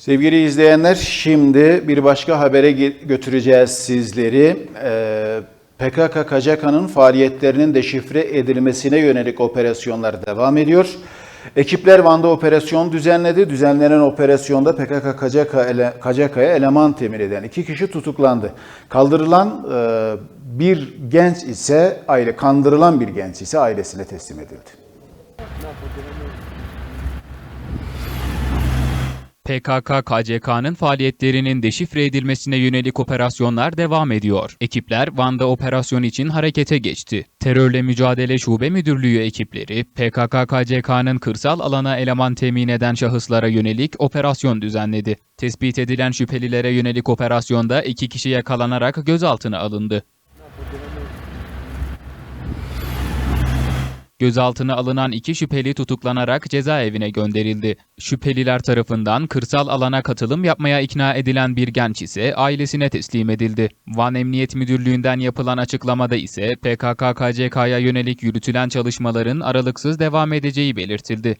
Sevgili izleyenler, şimdi bir başka habere götüreceğiz sizleri. Ee, PKK KCK'nın faaliyetlerinin deşifre edilmesine yönelik operasyonlar devam ediyor. Ekipler Van'da operasyon düzenledi. Düzenlenen operasyonda PKK KCK ele, KCK'ya eleman temin eden iki kişi tutuklandı. Kaldırılan e, bir genç ise aile kandırılan bir genç ise ailesine teslim edildi. PKK, KCK'nın faaliyetlerinin deşifre edilmesine yönelik operasyonlar devam ediyor. Ekipler Van'da operasyon için harekete geçti. Terörle Mücadele Şube Müdürlüğü ekipleri, PKK, KCK'nın kırsal alana eleman temin eden şahıslara yönelik operasyon düzenledi. Tespit edilen şüphelilere yönelik operasyonda iki kişi yakalanarak gözaltına alındı. Gözaltına alınan iki şüpheli tutuklanarak cezaevine gönderildi. Şüpheliler tarafından kırsal alana katılım yapmaya ikna edilen bir genç ise ailesine teslim edildi. Van Emniyet Müdürlüğü'nden yapılan açıklamada ise PKK-KCK'ya yönelik yürütülen çalışmaların aralıksız devam edeceği belirtildi.